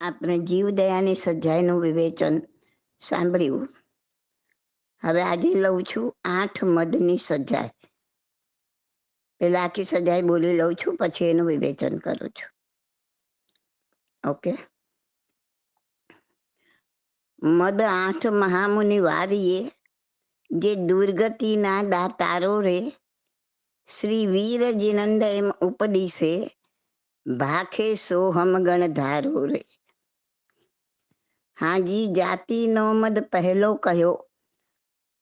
આપણે જીવદયાની સજાયનું વિવેચન સાંભળ્યું. હવે આજે લઉં છું આઠ મદની સજાય. પેલા આખી સજાય બોલી લઉં છું, પછી એનું વિવેચન કરું છું. ઓકે. મદ આઠ મહામુનિ વારીએ, જે દુર્ગતિના દાતારો રે, શ્રી વીર જીનંદ એમ ઉપદિશે ભાખે સોહમ ગણ ધારો રે. હાજી જાતિ નો મદ પહેલો કહ્યો.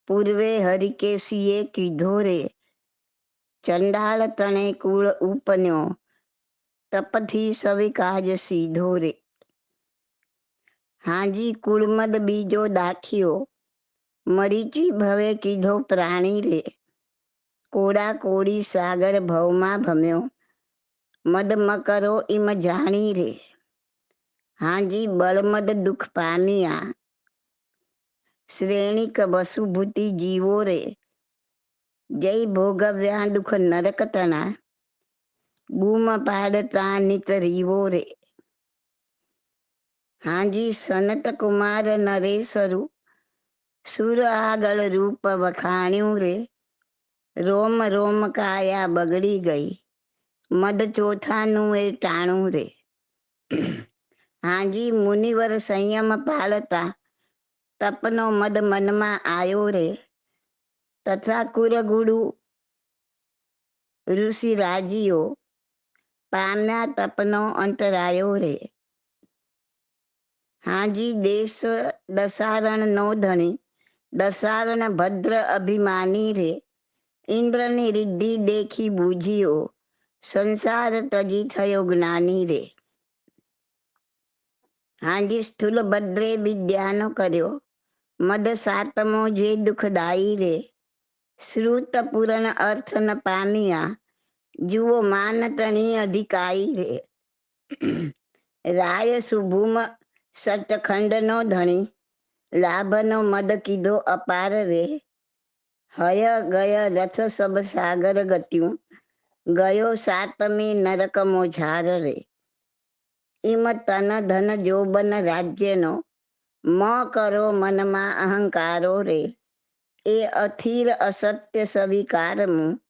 પૂર્વે હરિકેશીએ કીધો રે. ચંડાળ તણે કુળ ઉપન્યો. તપથી સવિકાજ સીધો રે. હાજી, કુળમદ બીજો દાખ્યો. મરીચી ભવે કીધો પ્રાણી રે. કોડા કોડી સાગર ભવમાં ભમ્યો. મદ મકરો ઇમ જાણી રે. હાજી, બળમદ દુઃખ પામ્યા. શ્રેણીક વસુભૂતિ જીવો રે. જય ભોગવ્યા દુઃખ નરક તણા. બૂમ પાડતા નિત રીવો રે. હાજી, સનત કુમાર નરેશરુ સુર આગળ રૂપ વખાણ્યું રે. રોમ રોમ કાયા બગડી ગઈ. મદ ચોથાનું એ ટાણું રે. હાજી મુનિવર સંયમ પાળતા તપનો મદ મનમાં આવ્યો રે. તથા કુરગુડુ ઋષિ રાજીઓ પામ્યા તપનો અંતરાયો રે. હાજી દેશ દસારણ નો ધણી દસારણ ભદ્ર અભિમાની રે. ઇન્દ્રની રિદ્ધિ દેખી બૂઝ્યો સંસાર તજી થયો જ્ઞાની રે. હાજી સ્થુલ ભદ્રે વિદ્યાનો કર્યો. મદ સાતમો જે દુઃખદાયી રે. શ્રુત પૂરણ અર્થ ન પામ્યા. જુઓ માન તણી અધિકારી રે. રાય સુભૂમ સટખંડનો ધણી. લાભનો મદ કીધો અપાર રે. હય ગય રથ સબ સાગર ગત્યું. ગયો સાતમી નરક મોઝાર રે. ઇમ તન ધન જોબન રાજ્યનો, મ કરો મનમાં અહંકારો રે. એ અથિર અસત્ય સવિકારમું,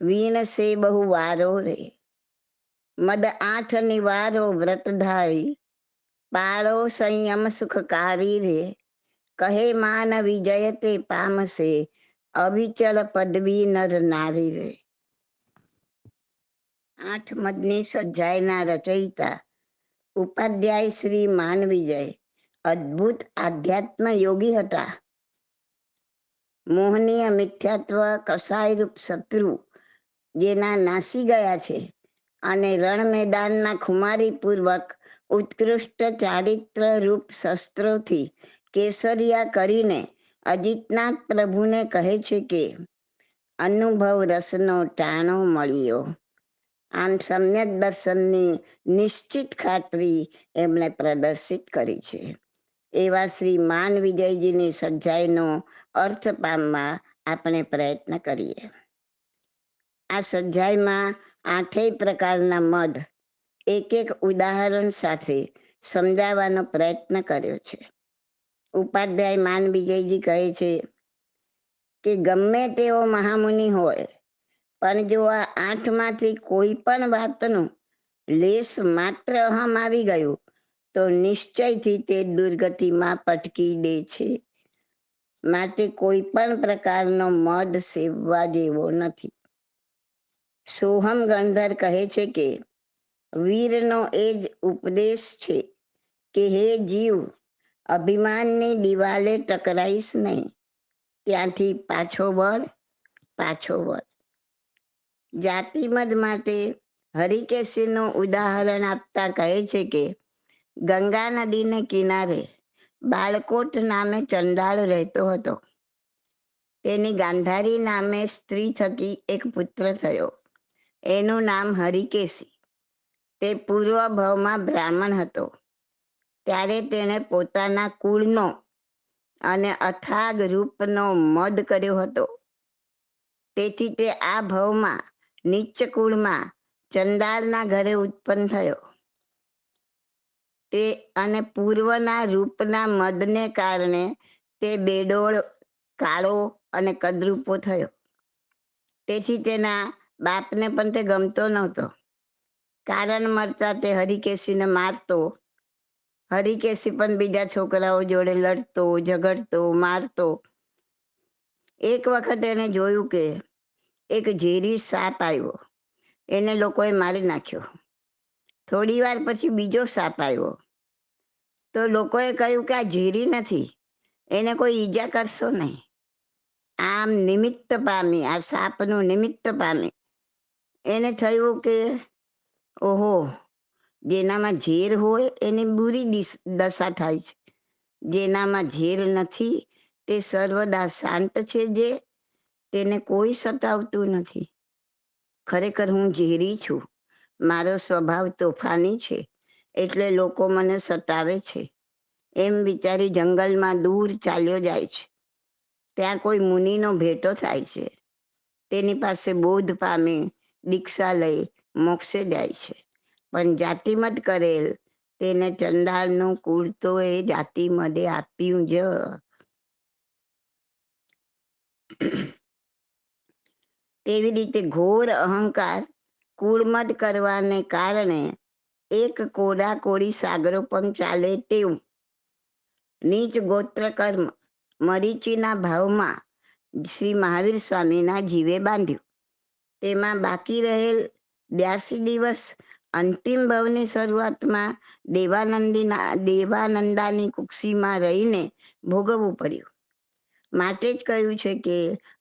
વીણ સે બહુ વારો રે. મદ આઠ નિવારો વ્રતધારી પાળો સંયમ સુખકારી રે. કહે માન વિજય તે પામશે અવિચળ પદવી નર નારી રે. આઠ મદની સજ્જાયના રચયિતા ઉપાધ્યાય શ્રી માન વિજય અદ્ભુત આધ્યાત્મ યોગી હતા. મોહનીય મિથ્યાત્વ કસાયરૂપ શત્રુ જેના નાસી ગયા છે અને રણ મેદાનના ખુમારીપૂર્વક ઉત્કૃષ્ટ ચારિત્ર રૂપ શસ્ત્રોથી કેસરિયા કરીને અજિતનાથ પ્રભુને કહે છે કે, અનુભવ રસનો ટાણો મળ્યો. આમ સમ્યક દર્શનની નિશ્ચિત ખાતરી એમણે પ્રદર્શિત કરી છે. એવા શ્રી માન વિજયજીની સજ્જાઈનો અર્થ પામવા આપણે પ્રયત્ન કરીએ. આ સજ્જાઈમાં આઠેય પ્રકારના મધ એક એક ઉદાહરણ સાથે સમજાવવાનો પ્રયત્ન કર્યો છે. ઉપાધ્યાય માન વિજયજી કહે છે કે ગમે તેવો મહામુનિ હોય પણ જો આ આઠમાંથી કોઈ પણ વાતનું લેસ માત્ર અહમ આવી ગયું, તો નિશ્ચયથી તે દુર્ગતિમાં પટકી દે છે. માટે કોઈ પણ પ્રકારનો મદ સેવવા જેવો નથી. સોહમ ગંધર કહે છે કે, વીરનો એ જ ઉપદેશ છે કે હે જીવ, અભિમાનની દિવાલે ટકરાઈશ નહીં. ત્યાંથી પાછો વળ પાછો વળ. જાતિમદ માટે હરિકેશીનું ઉદાહરણ આપતા કહે છે કે, ગંગા નદીને કિનારે બાળકોટ નામે ચંડાળ રહેતો હતો. તેની ગાંધારી નામે સ્ત્રી થકી એક પુત્ર થયો. એનું નામ હરિકેશી. તે પૂર્વ ભાવમાં બ્રાહ્મણ હતો. ત્યારે તેણે પોતાના કુળનો અને અથાગ રૂપનો મદ કર્યો હતો. તેથી તે આ ભાવમાં નીચ કુળમાં ચંડાળના ઘરે ઉત્પન્ન થયો. તે અને પૂર્વના રૂપના મદને કારણે તે બેડોળ, કાળો અને કદરૂપો થયો. તેથી તેના બાપને પણ તે ગમતો નહોતો. કારણ મળતા તે હરિકેશીને મારતો. હરિકેશી પણ બીજા છોકરાઓ જોડે લડતો, ઝઘડતો, મારતો. એક વખત એને જોયું કે એક ઝેરી સાપ આવ્યો. એને લોકોએ મારી નાખ્યો. થોડી વાર પછી બીજો સાપ આવ્યો. તો લોકોએ કહ્યું કે આ ઝેરી નથી. એને કોઈ ઈજા કરશો નહીં. આમ નિમિત્ત પામી, આ સાપનું નિમિત્ત પામી. એને થયું કે, ઓહો, જેનામાં ઝેર હોય એની બુરી દિશ- થાય છે. જેનામાં ઝેર નથી, તે સર્વદા શાંત છે જે તેને કોઈ સતાવતું નથી. ખરેખર હું ઝેરી છું. મારો સ્વભાવ તોફાની છે, એટલે લોકો મને સતાવે છે. એમ વિચારી જંગલમાં દૂર ચાલ્યો જાય છે. ત્યાં કોઈ મુનિનો ભેટો થાય છે. તેની પાસે બોધ પામી દીક્ષા લઈ મોક્ષે જાય છે. પણ જાતિમત કરેલ તેને ચંડાળનું કુળ તો એ જાતિમદે આપ્યું જ. તેવી રીતે ઘોર અહંકાર, કુળમદ કરવાને કારણે એક કોડા કોડી સાગરો પણ ચાલે તેવું. નીચ ગોત્ર કર્મ મરીચીના ભાવમાં શ્રી મહાવીર સ્વામીના જીવે બાંધ્યું. તેમાં બાકી રહેલ બ્યાસી દિવસ અંતિમ ભવની શરૂઆતમાં દેવાનંદીના, દેવાનંદાની કુક્ષીમાં રહીને ભોગવવું પડ્યું. માટે જ કહ્યું છે કે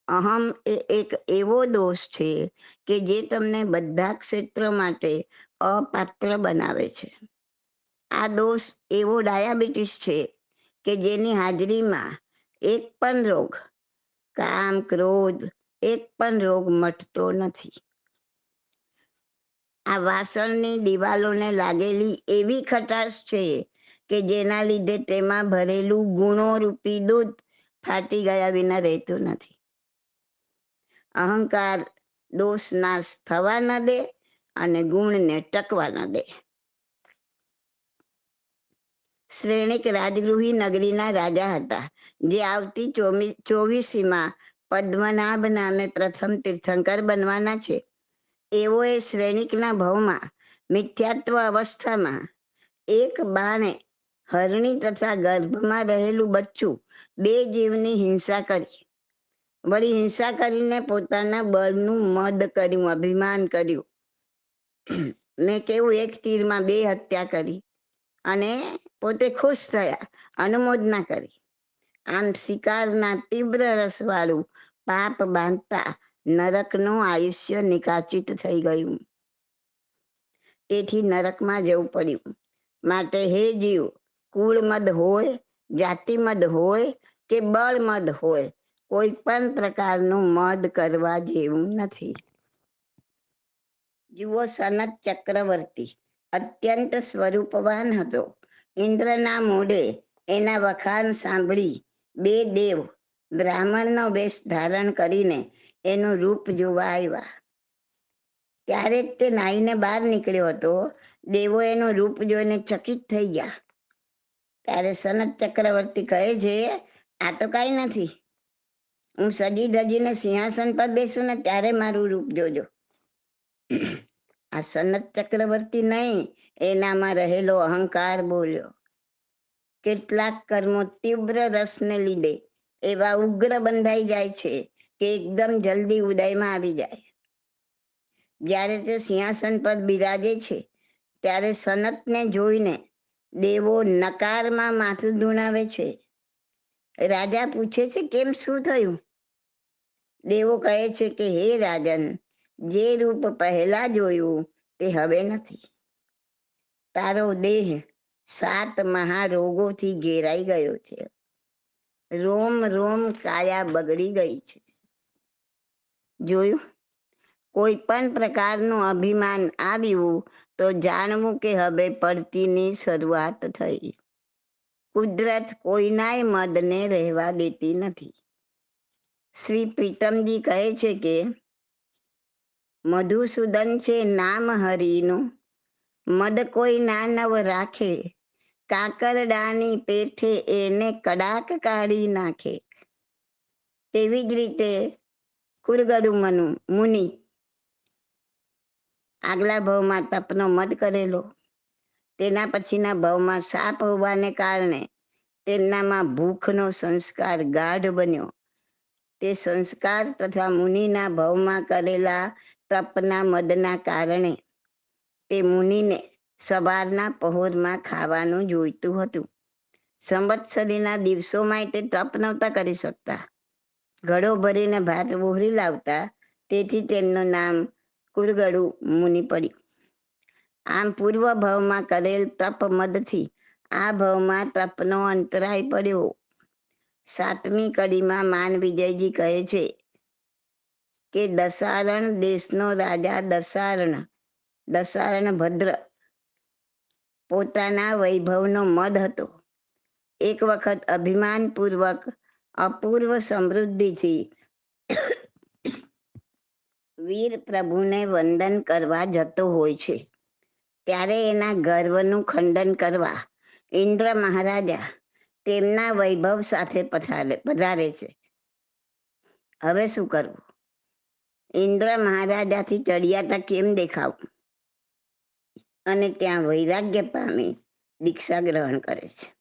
અહમ એ એક એવો દોષ છે કે જે તમને બધા ક્ષેત્ર માટે અપાત્ર બનાવે છે. આ દોષ એવો ડાયાબિટીસ છે કે જેની હાજરીમાં એક પણ રોગ, કામ, ક્રોધ, એક પણ રોગ મટતો નથી. આ વાસણની દિવાલોને લાગેલી એવી ખટાશ છે કે જેના લીધે તેમાં ભરેલું ગુણો રૂપી દૂધ ફાટી ગયા વિના રહેતું નથી. અહંકાર દોષ નાશ થવા ન દે અને ગુણને ટકવા ન દે. શ્રેણિક રાજગૃહી નગરીના રાજા હતા, જે આવતી ચોવીસીમાં પદ્મનાભ નામે પ્રથમ તીર્થંકર બનવાના છે. એવો એ શ્રેણિકના ભવમાં મિથ્યાત્વ અવસ્થામાં એક બાણે હરણી તથા ગર્ભમાં રહેલું બચ્ચું બે જીવની હિંસા કરી વળી હિંસા કરીને પોતાના બળનું મદ કર્યું, અભિમાન કર્યું. મેં કેવું એક તીરમાં બે હત્યા કરી અને પોતે ખુશ થયા, અનુમોદના કરી. આમ શિકારના તીવ્ર રસવાળું પાપ બાંધતા નરકનું આયુષ્ય નિકાચિત થઈ ગયું. તેથી નરકમાં જવું પડ્યું. માટે હે જીવ કુળમદ હોય, જાતિમદ હોય કે બળમદ હોય, કોઈ પણ પ્રકારનું મદ કરવા જેવું નથી. જુઓ સનત ચક્રવર્તી, અત્યંત સ્વરૂપવાન હતો. ઇન્દ્રના મોઢે એના વખાણ સાંભળી બે દેવ બ્રાહ્મણનો વેશ ધારણ કરીને એનું રૂપ જોવા આવ્યા. ત્યારે તે નાઈને બહાર નીકળ્યો હતો, દેવો એનું રૂપ જોઈને ચકિત થઈ ગયા. ત્યારે સનત ચક્રવર્તી કહે છે, આ તો કાંઈ નથી. હું સજી ધજીને સિંહાસન પર બેસું ને ત્યારે મારું રૂપ જોજો. આ સનત ચક્રવર્તી નહીં, એનામાં રહેલો અહંકાર બોલ્યો. કેટલાક કર્મો તીવ્ર રસને લીધે એવા ઉગ્ર બંધાઈ જાય છે કે એકદમ જલ્દી ઉદયમાં આવી જાય. જ્યારે તે સિંહાસન પર બિરાજે છે, ત્યારે સનતને જોઈને દેવો નકારમાં માથું ધૂણાવે છે. રાજા પૂછે છે, કેમ શું થયું? દેવો કહે છે કે, હે રાજન, જે રૂપ પહેલા જોયું તે હવે નથી. તારો દેહ સાત મહારોગોથી ઘેરાઈ ગયો છે. રોમ રોમ કાયા બગડી ગઈ છે. જોયું? કોઈ પણ પ્રકારનું અભિમાન આવ્યું તો જાણવું કે હવે પડતીની શરૂઆત થઈ. કુદરત કોઈનાય મદને રહેવા દેતી નથી. શ્રી પ્રીતમજી કહે છે કે, મધુસૂદન છે નામ હરિનું, મદ કોઈ ના નવ રાખે, કાકરડાની પેઠે એને કડાક કાઢી નાખે. તેવી જ રીતે કુરગડુ મનુ મુનિ આગલા ભાવમાં તપનો મત કરેલો. તેના પછીના ભાવમાં સાપ હોવાને કારણે તેમનામાં ભૂખનો સંસ્કાર ગાઢ બન્યો. તે સંસ્કાર તથા મુનિના ભાવમાં કરેલા તપના મદના કારણે તે મુનિને સવારના પહોરમાં ખાવાનું જોઈતું હતું. સંવત્સરીના દિવસોમાં તે તપ નહોતા કરી શકતા. ઘડો ભરીને ભાત વોહરી લાવતા, તેથી તેમનું નામ કુરગડુ મુનિ પડી. આમ પૂર્વ ભાવમાં કરેલ તપ મદથી આ ભાવમાં તપનો અંતરાય પડ્યો. સાતમી કડીમાં માન વિજયજી કહે છે કે દસારણ દેશનો રાજા દસારણ દસારણ ભદ્ર પોતાના વૈભવનો મદ હતો. એક વખત અભિમાનપૂર્વક અપૂર્વ સમૃદ્ધિથી વીર પ્રભુને વંદન કરવા જતો હોય છે. ત્યારે એના ગર્વનું ખંડન કરવા ઇન્દ્ર મહારાજા તેમના વૈભવ સાથે પધારે છે. હવે શું કરવું? ઇન્દ્ર મહારાજાથી ચડિયાતા કેમ દેખાવું? અને ત્યાં વૈરાગ્ય પામી દીક્ષા ગ્રહણ કરે છે.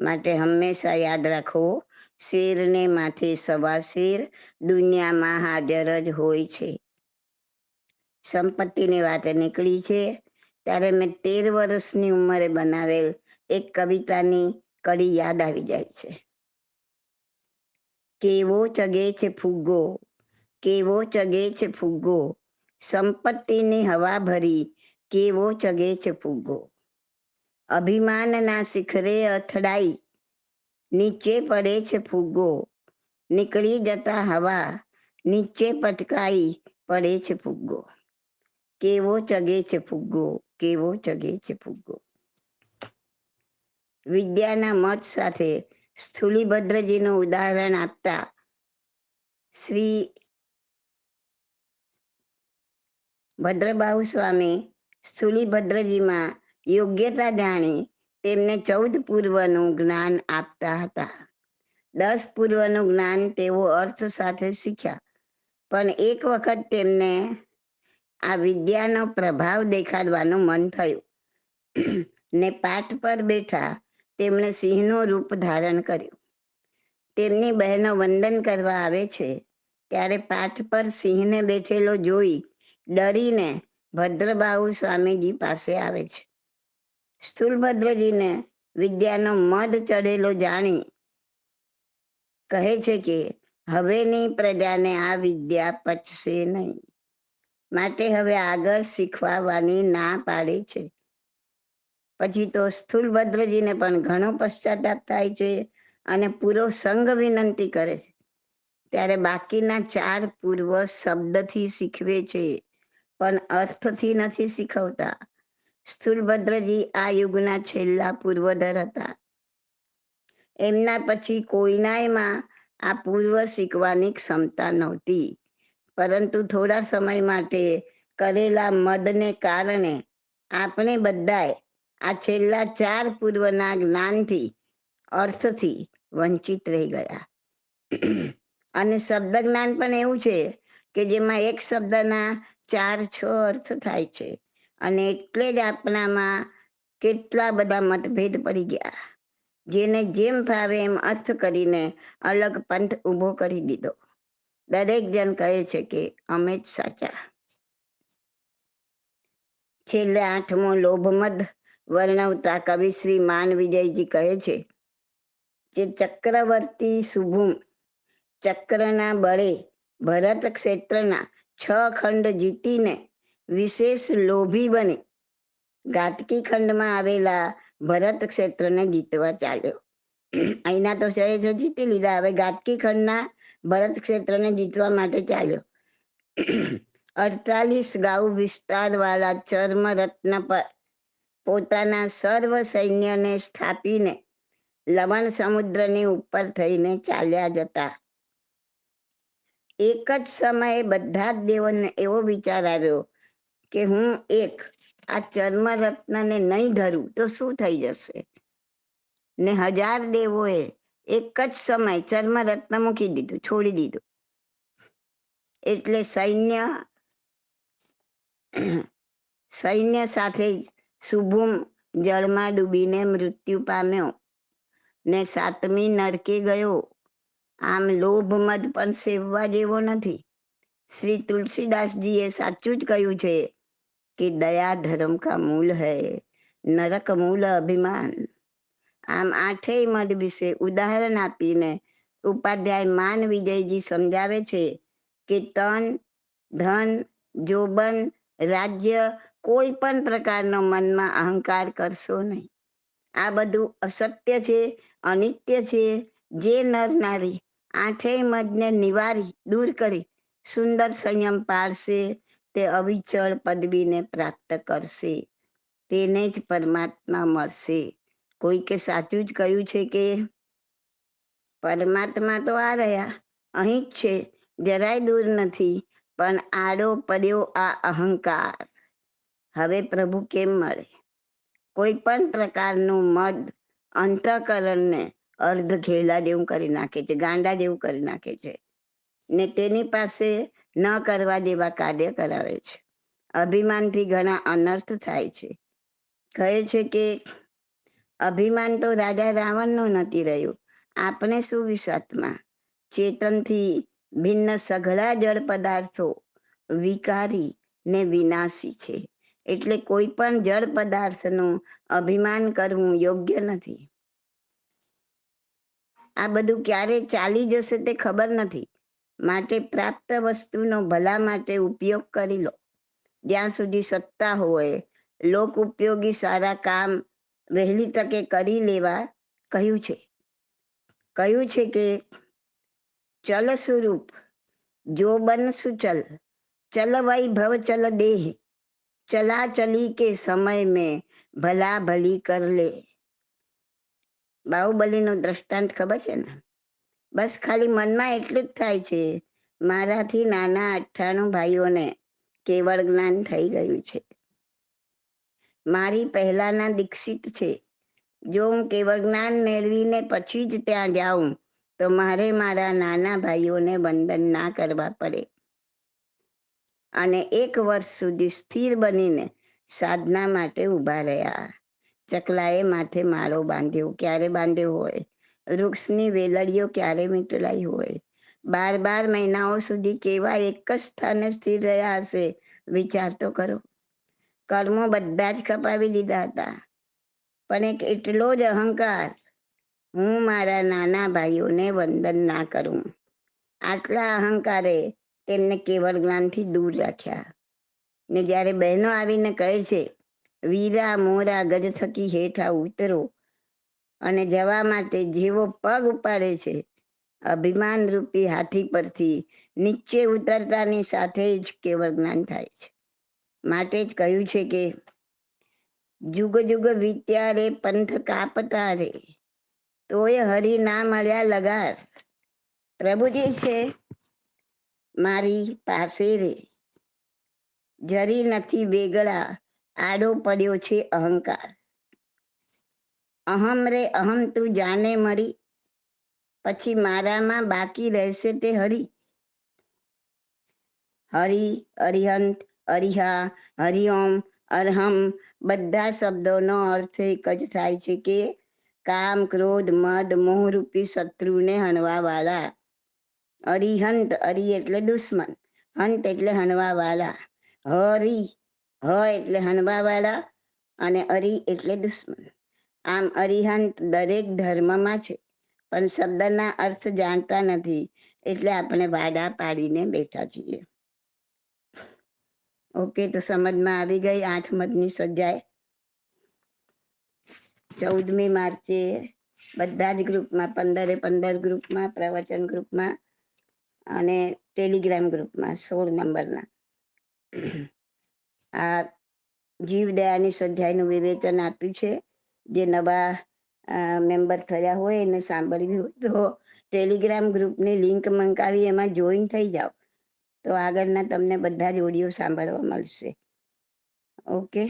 માટે હંમેશા યાદ રાખો શેરને માથે સવા શેર દુનિયામાં હાજર જ હોય છે. સંપત્તિની વાત નીકળી છે. ત્યારે મેં તેર વર્ષની ઉંમરે બનાવેલ એક કવિતાની કડી યાદ આવી જાય છે. કેવો ચગે છે ફુગ્ગો? કેવો ચગે છે ફુગ્ગો? સંપત્તિની હવા ભરી કેવો ચગે છે ફુગ્ગો? અભિમાનના શિખરે અથડાઈ નીચે પડે છે ફુગ્ગો. નીકળી જતા હવા નીચે પટકાઈ પડે છે ફુગ્ગો. કેવો ચગે છે ફુગ્ગો? કેવો ચગે છે ફુગ્ગો? વિદ્યાના મત સાથે સ્થુલીભદ્રજીનું ઉદાહરણ આપતા શ્રી ભદ્રબાહુ સ્વામી સ્થુલીભદ્રજીમાં યોગ્યતા જાણી તેમને ચૌદ પૂર્વનું જ્ઞાન આપતા હતા. દસ પૂર્વનું જ્ઞાન તેઓ અર્થ સાથે શીખ્યા. પણ એક વખત તેમને આ વિદ્યાનો પ્રભાવ દેખાડવાનું મન થયું. ને પાઠ પર બેઠા તેમણે સિંહનું રૂપ ધારણ કર્યું. તેમની બહેનો વંદન કરવા આવે છે, ત્યારે પાઠ પર સિંહને બેઠેલો જોઈ ડરીને ભદ્રબાહુ સ્વામીજી પાસે આવે છે. સ્થૂલભદ્રજીને વિદ્યાનો મદ ચડેલો જાણી કહે છે કે, હવેની પ્રજાને આ વિદ્યા પચશે નહીં. માટે હવે આગળ શીખવાવાની ના પાડે છે. પછી તો સ્થુલભદ્રજીને પણ ઘણો પશ્ચાતાપ થાય છે અને પૂરો સંઘ વિનંતી કરે છે. ત્યારે બાકીના ચાર પૂર્વ શબ્દથી શીખવે છે, પણ અર્થથી નથી શીખવતા. સ્થૂલભદ્રજી આ યુગના છેલ્લા પૂર્વધર હતા. એમના પછી કોઈનાયમાં આ પૂર્વ શીખવાની ક્ષમતા નહોતી. પરંતુ થોડા સમય માટે કરેલા મદને કારણે આપણે બધાએ આ છેલ્લા ચાર પૂર્વના જ્ઞાનથી, અર્થથી વંચિત રહી ગયા. અને શબ્દ જ્ઞાન પણ એવું છે કે જેમાં એક શબ્દના ચાર છ અર્થ થાય છે. અને એટલે જ આપણામાં કેટલા બધા મતભેદ પડી ગયા. જેને જેમ ફાવે એમ અર્થ કરીને અલગ પંથ ઊભો કરી દીધો. દરેક જણ કહે છે કે અમે જ સાચા. છેલ્લે આઠમો લોભમદ વર્ણવતા કવિ શ્રી માન વિજયજી કહે છે કે ચક્રવર્તી શુભુમ ચક્રના બળે ભરત ક્ષેત્રના છ ખંડ જીતીને વિશેષ લોભી બની. ગાતકી ખંડમાં આવેલા ભરત ક્ષેત્રને જીતવા ચાલ્યો. અહીંના તો સહેજ જીતી લીધા. હવે ગાતકી ખંડના ભરત ક્ષેત્રને જીતવા માટે ચાલ્યો. અડતાલીસ ગાઉ વિસ્તારવાળા ચર્મ રત્ન પર પોતાના સર્વ સૈન્યને સ્થાપીને લવણ સમુદ્રની ઉપર થઈને ચાલ્યા જતા. એક જ સમયે બધા જ દેવોને એવો વિચાર આવ્યો કે હું એક આ ચર્મ રત્નને નહીં ધરું તો શું થઈ જશે? ને હજાર દેવોએ એક જ સમય ચર્મ રત્ન મૂકી દીધું, છોડી દીધું. એટલે સૈન્ય સૈન્ય સાથે જ શુભુમ જળમાં ડૂબીને મૃત્યુ પામ્યો ને સાતમી નરકે ગયો. આમ લોભ મદ પણ સેવવા જેવો નથી. શ્રી તુલસીદાસજીએ સાચું જ કહ્યું છે કે દયા ધર્મ કા મૂલ હૈ નરક મૂલ અભિમાન આમ આઠેય મદ વિશે ઉદાહરણ આપીને ઉપાધ્યાય માન વિજયજી સમજાવે છે કે તન ધન જોબન રાજ્ય કોઈ પણ પ્રકારનો મનમાં અહંકાર કરશો નહીં આ બધું અસત્ય છે અનિત્ય છે જે નર નારી આઠેય મદને નિવારી દૂર કરી સુંદર સંયમ પાડશે તે અવિચળ પદવીને પ્રાપ્ત કરશે. તેને જ પરમાત્મા મળશે. કોઈકે સાચું જ કહ્યું છે કે, પરમાત્મા તો આ રહ્યા, અહીં જ છે, જરાય દૂર નથી, પણ આડો પડ્યો આ અહંકાર. હવે પ્રભુ કેમ મળે? કોઈ પણ પ્રકારનું મદ, અંતઃકરણને અર્ધ ઘેલા જેવું કરી નાખે છે, ગાંડા જેવું કરી નાખે છે. ને તેની પાસે ન કરવા દેવા કાર્ય કરાવે છે. અભિમાનથી ઘણા અનર્થ થાય છે. કહે છે કે, અભિમાન તો રાજા રાવણનું નથી રહ્યું. આપણે શું વિસાતમાં ચેતનથી ભિન્ન સઘળા જળ પદાર્થો વિકારી ને વિનાશી છે. એટલે કોઈ પણ જળ પદાર્થનું અભિમાન કરવું યોગ્ય નથી. આ બધું ક્યારે ચાલી જશે તે ખબર નથી. માટે પ્રાપ્ત વસ્તુનો ભલા માટે ઉપયોગ કરી લો. જ્યાં સુધી સત્તા હોય, લોક ઉપયોગી સારા કામ વહેલી તકે કરી લેવા કહ્યું છે. કહ્યું છે કે, ચલ સ્વરૂપ, જો બન સુચલ, ચલ વૈભવ, ચલ દેહ, ચલા ચલી કે સમય મેં ભલા ભલી કર લે. બાહુબલીનો દ્રષ્ટાંત ખબર છે ને? બસ ખાલી મનમાં એટલું જ થાય છે. મારાથી નાના અઠ્ઠાણું ભાઈઓને કેવળ જ્ઞાન થઈ ગયું છે. મારી પહેલાના દીક્ષિત છે. જો હું કેવળ જ્ઞાન મેળવીને પછી જ ત્યાં જાઉં, તો મારે મારા નાના ભાઈઓને વંદન ના કરવા પડે. અને એક વર્ષ સુધી સ્થિર બનીને સાધના માટે ઊભા રહ્યા. ચકલાએ માથે માળો બાંધ્યો. ક્યારે બાંધ્યો હોય? વૃક્ષની વેલડીઓ ક્યારે મીટલાઈ હોય? બાર બાર મહિનાઓ સુધી કેવા એક જ સ્થાને સ્થિર રહ્યા હશે? વિચાર તો કરો. કર્મો બધા જ ખપાવી દીધા હતા. પણ એક એટલો જ અહંકાર હું મારા નાના ભાઈઓને વંદન ના કરું. આટલા અહંકારે તેમને કેવળ જ્ઞાનથી દૂર રાખ્યા. ને જ્યારે બહેનો આવીને કહે છે, વીરા મોરા ગજ થકી હેઠા ઉતરો. અને જવા માટે જેવો પગ ઉપાડે છે. અભિમાન રૂપી હાથી પરથી નીચે ઉતરતાની સાથે જ કેવળ જ્ઞાન થાય છે. માટે જ કહ્યું છે કે, જુગ જુગ વિત્યા રે પંથ કાપતા રે. તોય હરી ના મળ્યા લગાર. પ્રભુજી છે, મારી પાસે રે. જરી નથી વેગળા. આડો પડ્યો છે અહંકાર. અહમ રે અહમ તું જાને મરી. પછી મારામાં બાકી રહેશે તે હરી. હરિ, અરિહંત, અરિહા, હરિઓમ, અરહમ બધા શબ્દોનો અર્થ એક જ થાય છે કે કામ, ક્રોધ, મદ મોહરૂપી શત્રુને હણવા વાળા અરિહંત, અરિ એટલે દુશ્મન, હંત એટલે હણવા વાળા હરી, હ એટલે હણવા વાળા અને અરી એટલે દુશ્મન. આમ અરિહંત દરેક ધર્મમાં છે, પણ શબ્દના અર્થ જાણતા નથી, એટલે આપણે વાડા પાડીને બેઠા છીએ. ઓકે, તો સમજમાં આવી ગઈ આઠ મતની સજાય. ચૌદમી માર્ચે બધા જ ગ્રુપમાં, પંદરે પંદર ગ્રુપમાં, પ્રવચન ગ્રુપમાં અને ટેલિગ્રામ ગ્રુપમાં, સોળ નંબરના. આ જીવદયાની સ્વાધ્યાયનું વિવેચન આપ્યું છે. જે નવા મેમ્બર થયા હોય એને સાંભળવી હોય તો ટેલિગ્રામ ગ્રુપની લિંક મંગાવી એમાં જોઈન થઈ જાઓ. તો આગળના તમને બધા જ ઓડિયો સાંભળવા મળશે. ઓકે?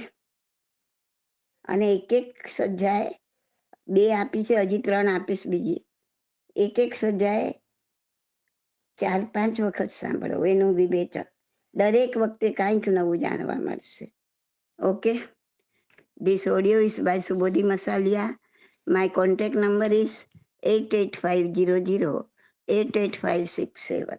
અને એક એક સજ્જાએ બે આપી છે, હજી ત્રણ આપીશ બીજી. એક એક સજ્જાએ ચાર પાંચ વખત સાંભળો, એનું વિવેચન દરેક વખતે કાંઈક નવું જાણવા મળશે. Okay? This audio is by Subodhi Masalia. My contact number is 8850088567.